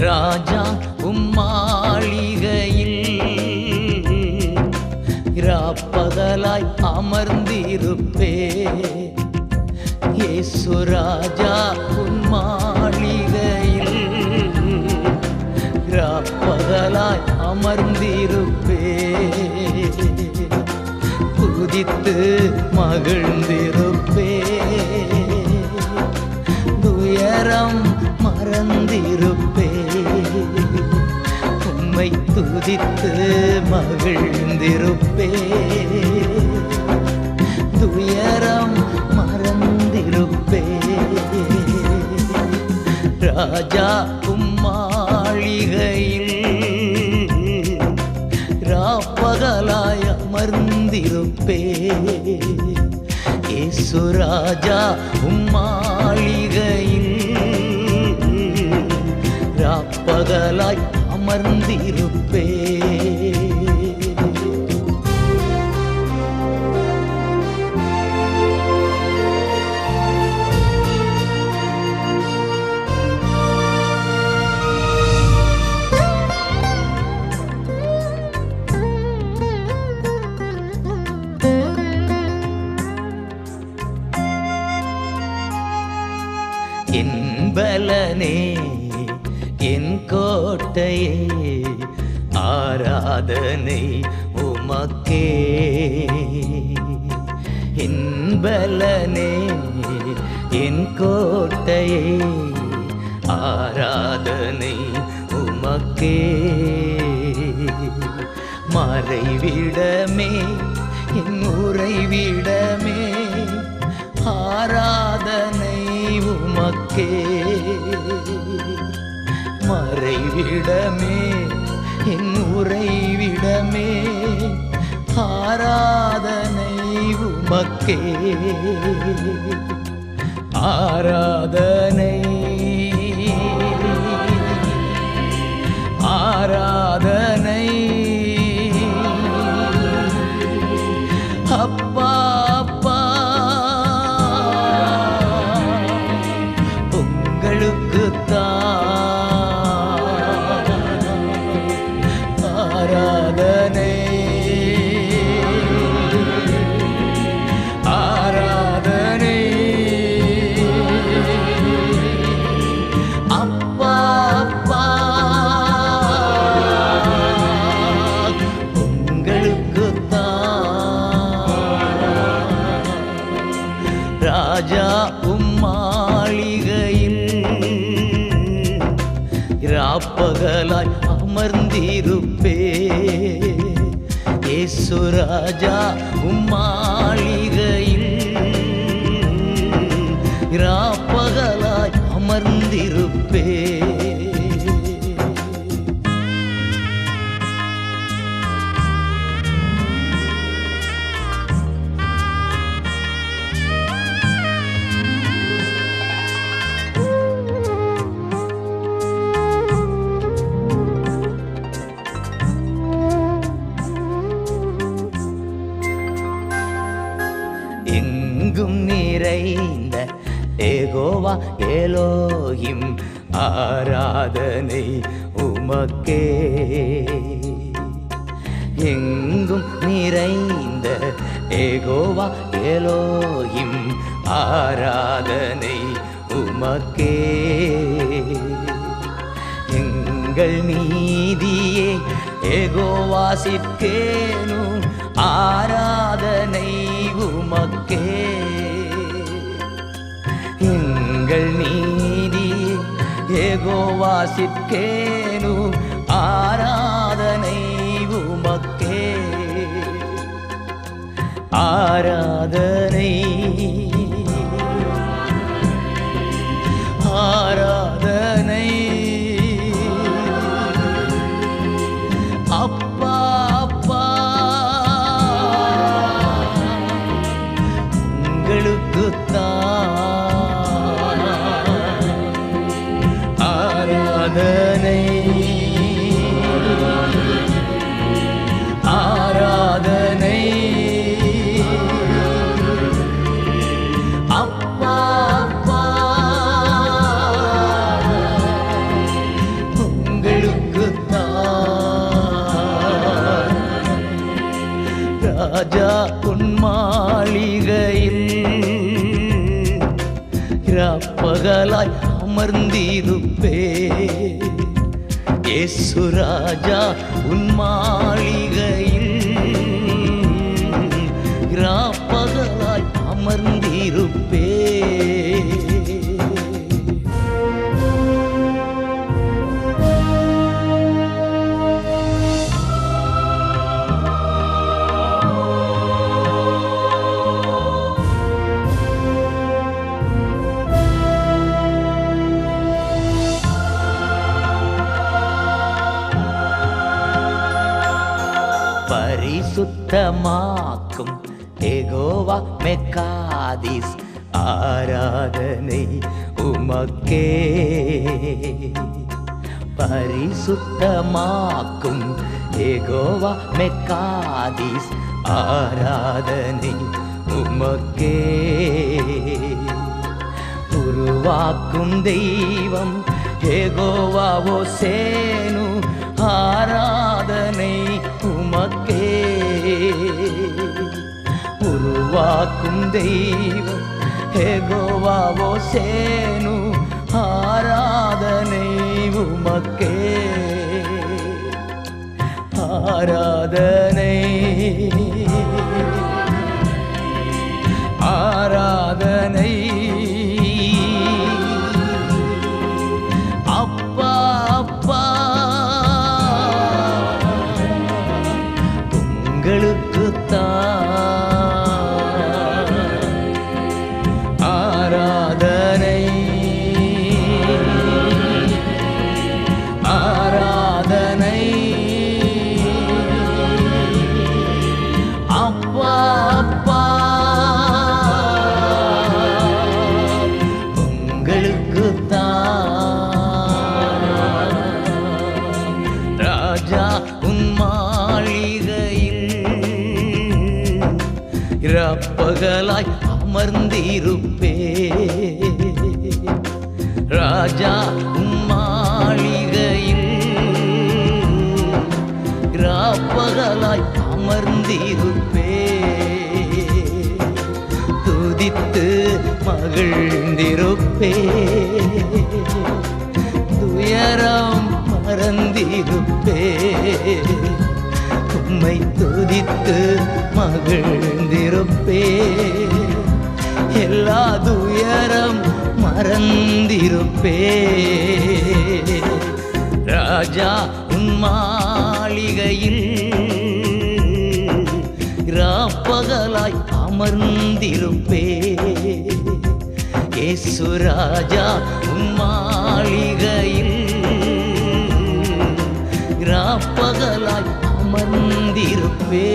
ராஜா உம்மாளிகையில் ராப்பகலாய் அமர்ந்திருப்பே. இயேசு ராஜா உம்மாளிகையில் ராப்பகலாய் அமர்ந்திருப்பே. துதித்து மகிழ்ந்திருப்பே. துயரம் மறந்திருப்பே உம்மை துதித்து மகிழ்ந்திருப்பே. துயரம் மறந்திருப்பே. ராஜா உம்மாளிகையில் ராப்பகலாய் அமர்ந்திருப்பே. இயேசு ராஜா உம்மாளிகையில் பகலாய் அமர்ந்திருப்பே. என் பலனே என் கோட்டையே ஆராதனை உமக்கே. இன்பலனே என் கோட்டையே ஆராதனை உமக்கே. மறைவிடமே என் உறைவிடமே ஆராதனை உமக்கே. மறைவிடமே என் உறைவிடமே ஆராதனை உமக்கே. ஆராதனை ஆராதனை ராஜா உம்மாளிகையில் ராப்பகலாய் அமர்ந்திருப்பே. ஏசு ராஜா உம்மாளிகையில் ராப்பகலாய் அமர்ந்திருப்பே. ஏகோவா ஏலோகிம் ஆராதனை உமக்கே. எங்கும் நிறைந்த ஏகோவா ஏலோகிம் ஆராதனை உமக்கே. எங்கள் நீதியே ஏகோவாசிற்கேனும் ஆராதனை உமக்கே. ஏகோவாசிற்கேனும் ஆராதனை உமக்கே ஆராதனை பகலாய் அமர்ந்திருப்பே. இயேசு ராஜா உன் மாளிகையில் பகலாய் அமர்ந்திருப்பே. பரிசுத்தமாக்கும் ஏகோவா மெக்காதிஸ் ஆராதனை உமக்கே பரிசுத்தமாக்கும் ஏகோவா மெக்காதிஸ் ஆராதனை உமக்கே உருவாக்கும் தெய்வம் ஏகோவாவோ சேனு ஆரா காக்கும் தெய்வம் ஏகோவாவோ சேனு ஆராதனை உமக்கே. ஆராதனை மகளாய் அமர்ந்திருப்பே. ராஜா மாளிகையில் ராப்பகலாய் அமர்ந்திருப்பே. துதித்து மகிழ்ந்திருப்பே. துயரம் மறந்திருப்பே உம்மை துதித்து மகிழ்ந்திருப்பே. எல்லா துயரம் மறந்திருப்பே. ராஜா உன் மாளிகையில் ராப்பகலாய் அமர்ந்திருப்பே. ஏசு ராஜா உன் மாளிகையில் ராப்பகலாய் அமர்ந்திருப்பே